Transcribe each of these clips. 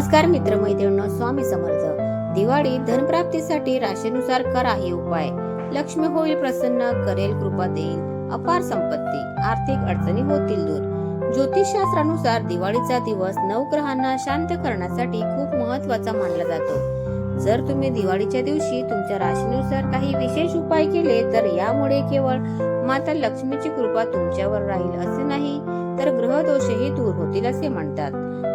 नमस्कार मित्रमैत्रिणींनो स्वामी समर्थ. दिवाळी धनप्राप्तीसाठी राशीनुसार करा हे उपाय. लक्ष्मी होईल प्रसन्न करेल कृपा देईल अपार संपत्ती आर्थिक अडचणी होतील दूर. ज्योतिषशास्त्रानुसार दिवाळीचा दिवस नवग्रहांना शांत करण्यासाठी खूप महत्त्वाचा मानला जातो. जर तुम्ही दिवाळीच्या दिवशी तुमच्या राशीनुसार काही विशेष उपाय केले तर यामुळे केवळ माता लक्ष्मीची कृपा तुमच्यावर राहील असे नाही. तर ग्रह दोषही दूर होतील असे म्हणतात.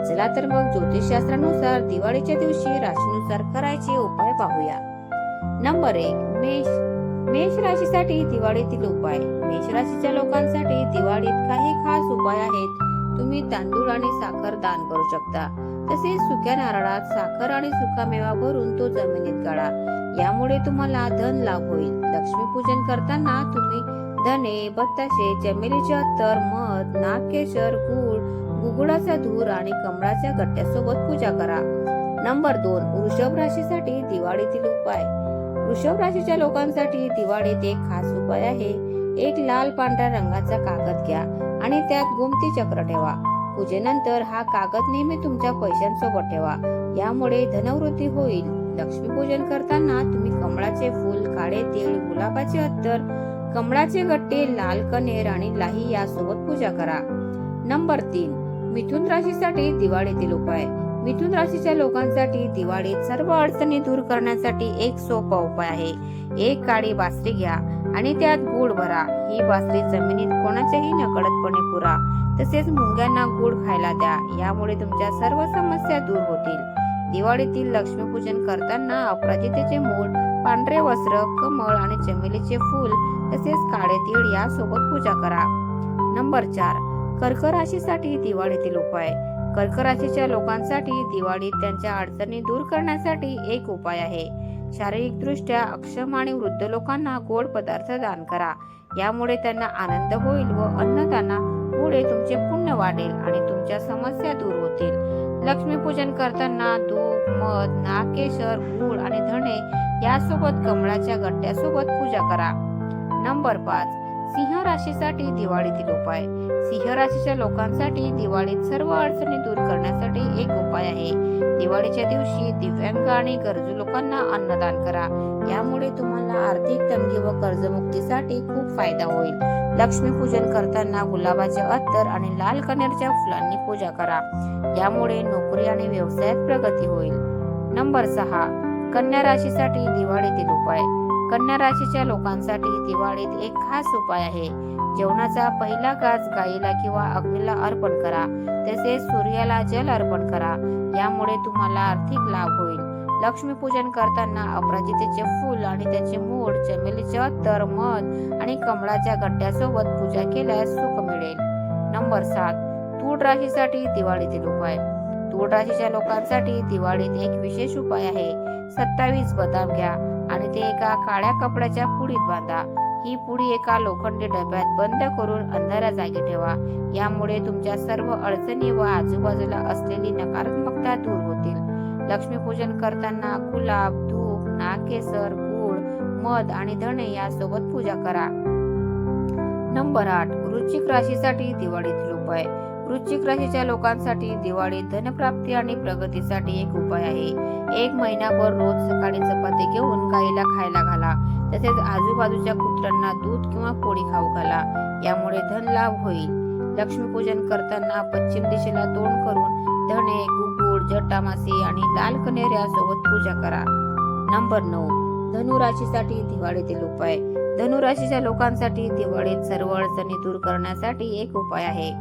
चला तर मग ज्योतिषशास्त्रानुसार दिवाळीच्या दिवशी राशीनुसार करायचे उपाय पाहूया. नंबर एक मेष. मेष राशीसाठी दिवाळीतील उपाय. मेष राशीच्या लोकांसाठी दिवाळीत काही खास उपाय आहेत. तुम्ही तांदूळ आणि साखर दान करू शकता. तसेच सुक्या नारळात साखर आणि सुकामेवा भरून तो जमिनीत गाळा. यामुळे तुम्हाला धन लाभ होईल. लक्ष्मी पूजन करताना तुम्ही धने बत्ताशे चमेलीचे अत्तर मध नागकेशर गुळ गुगुळाचा धूर आणि कमळाच्या गट्ट्यासोबत पूजा करा. नंबर दोन वृषभ राशीसाठी दिवाळीतील उपाय. वृषभ राशीच्या लोकांसाठी दिवाळीत एक खास उपाय आहे. एक लाल पांढऱ्या रंगाचा कागद घ्या आणि त्यात गोमती चक्र ठेवा. पूजेनंतर हा कागद नेहमी तुमच्या पैशांसोबत ठेवा. यामुळे धनवृद्धी होईल. लक्ष्मी पूजन करताना तुम्ही कमळाचे फूल काळे तीळ गुलाबाचे अत्तर कमळाचे गट्टे लाल कनेर आणि लाही यासोबत पूजा करा. नंबर तीन मिथुन राशीसाठी दिवाळीतील उपाय. मिथुन राशीच्या लोकांसाठी दिवाळीत सर्व अडचणी दूर करण्यासाठी एक सोपा उपाय आहे. एक काळी बासरी घ्या आणि त्यात गुळ भरा. ही बासरी जमिनीत कोणाच्याही नकळतपणे पुरा. तसेच मुंग्यांना गुळ खायला द्या. यामुळे तुमच्या सर्व समस्या दूर होतील. दिवाळीतील लक्ष्मीपूजन करताना अपराजितेचे मूळ पांढरे वस्त्र कमळ आणि चमेलीचे फूल तसेच काळे तीळ यासोबत पूजा करा. नंबर चार कर्क राशीसाठी दिवाळीतील उपाय कर्क राशीच्या लोकांसाठी दिवाळीत त्यांच्या अडचणी दूर करण्यासाठी एक उपाय आहे. शारीरिक दृष्ट्या अक्षम आणि वृद्ध लोकांना गोड पदार्थ दान करा. यामुळे त्यांना आनंद होईल व अन्नदानामुळे तुमचे पुण्य वाढेल आणि तुमच्या समस्या दूर होतील. लक्ष्मीपूजन करताना दूध मध नागकेशर गुळ आणि धणे यासोबत कमळाच्या गट्ट्यासोबत पूजा करा. नंबर पाच. सिंह राशीसाठी दिवाळीतील उपाय. सिंह राशीच्या लोकांसाठी दिवाळीत सर्व अडचणी दूर करण्यासाठी एक उपाय आहे. दिवाळीच्या दिवशी दिव्यांग आणि गरजू लोकांना अन्नदान करा. यामुळे तुम्हाला आर्थिक तंगी व कर्जमुक्तीसाठी खूप फायदा होईल. लक्ष्मी पूजन करताना गुलाबाचे अत्तर आणि लाल कनेरच्या फुलांनी पूजा करा. यामुळे नोकरी आणि व्यवसायात प्रगती होईल. नंबर सहा कन्या राशीसाठी दिवाळीतील उपाय. कन्या राशीच्या लोकांसाठी दिवाळीत एक खास उपाय आहे. जेवणाचा पहिला घास गाईला किंवा अग्नीला अर्पण करा. तसेच सूर्याला जल अर्पण करा. यामुळे तुम्हाला आर्थिक लाभ होईल. लक्ष्मीपूजन करताना अपराजितेचे फूल आणि त्याचे मूळ चमेलीच्या तर मध आणि कमळाच्या गट्ट्यासोबत पूजा केल्यास सुख मिळेल. नंबर सात तूळ राशीसाठी दिवाळीतील उपाय. तूळ राशीच्या लोकांसाठी दिवाळीत एक विशेष उपाय आहे. सत्तावीस बदाम घ्या आणि ते एका काळ्या कपड्याच्या पुडीत बांधा. ही पुडी एका लोखंडी डब्यात बंद करून अंधाऱ्या जागी ठेवा. यामुळे तुमच्या सर्व अडचणी व आजूबाजूला असलेली नकारात्मकता दूर होतील. लक्ष्मीपूजन करताना गुलाब धूप नाकेसर गूळ मध आणि धणे यासोबत पूजा करा. नंबर आठ वृश्चिक राशीसाठी दिवाळीतील उपाय वृश्चिक राशीच्या लोकांसाठी दिवाळी धनप्राप्ती आणि प्रगतीसाठी एक उपाय आहे. एक महिनाभर रोज सकाळी चपाती घेऊन गाईला खायला घाला. तसेच आजूबाजूच्या कुत्र्यांना दूध किंवा पोळी खाऊ घाला. यामुळे धन लाभ होईल. लक्ष्मीपूजन करताना पश्चिम दिशेला तोंड करून धने गुगुळ जटामासी आणि लाल कनेऱ्यासोबत पूजा करा. नंबर नऊ. धनुराशीसाठी दिवाळीतील उपाय धनुराशीच्या लोकांसाठी दिवाळीत सर्व अडचणी दूर करण्यासाठी एक उपाय आहे.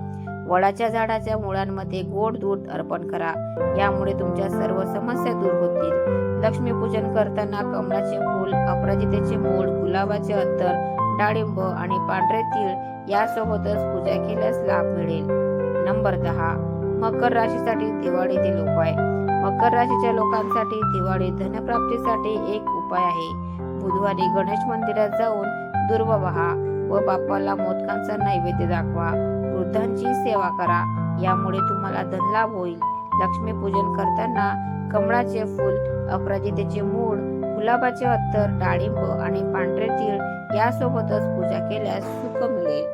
वडाच्या झाडाच्या मुळांमध्ये गोड दूध अर्पण करा. यामुळे तुमच्या सर्व समस्या दूर होतील. लक्ष्मीपूजन करताना कमळाचे फूल अपराजितेचे मूळ गुलाबाचे अत्तर डाळिंब आणि पांढरे तीळ यासोबतच पूजा केल्यास लाभ मिळेल. नंबर दहा. मकर राशीसाठी दिवाळीतील उपाय मकर राशीच्या लोकांसाठी दिवाळी धनप्राप्तीसाठी एक उपाय आहे. बुधवारी गणेश मंदिरात जाऊन दुर्वा वहा व बाप्पाला मोदकांचा नैवेद्य दाखवा. वृद्धांची सेवा करा. यामुळे तुम्हाला धनलाभ होईल. लक्ष्मी पूजन करताना कमळाचे फूल अपराजितेचे मूळ गुलाबाचे अत्तर डाळिंब आणि पांढरे तीळ यासोबतच पूजा केल्यास सुख मिळेल.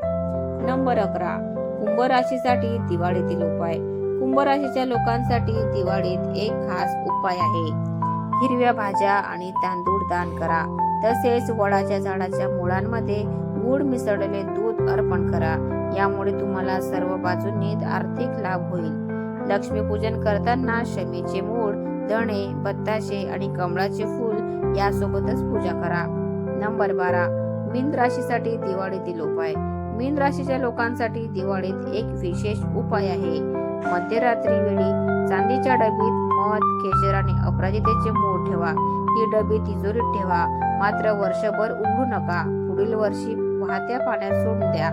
नंबर अकरा. कुंभ राशीसाठी दिवाळीतील उपाय. कुंभ राशीच्या लोकांसाठी दिवाळीत एक खास उपाय आहे. हिरव्या भाज्या आणि तांदूळ दान करा. तसेच वडाच्या झाडाच्या मुळांमध्ये गुड मिसळलेले दूध अर्पण करा. यामुळे तुम्हाला सर्व बाजूंनी आर्थिक लाभ होईल. लक्ष्मीपूजन करताना शमीचे मूळ दणे बत्ताशे आणि कमळाचे फूल यासोबतच पूजा करा. नंबर बारा. मीन राशीसाठी दिवाळीतील उपाय. मीन राशीच्या लोकांसाठी दिवाळीत एक विशेष उपाय आहे. मध्यरात्री वेळी चांदीच्या डबीत मध केशर आणि अपराजितेचे मूळ ठेवा. ही डबी तिजोरीत ठेवा. मात्र वर्षभर उघडू नका. पुढील वर्षी वाहत्या पाण्यात सोडून द्या.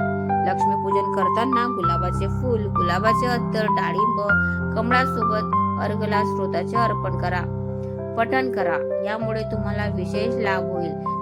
लक्ष्मीपूजन करताना गुलाबाचे फूल गुलाबाचे अत्तर डाळिंब कमळासोबत अर्घला स्रोताचे अर्पण करा. पठण करा. यामुळे तुम्हाला विशेष लाभ होईल.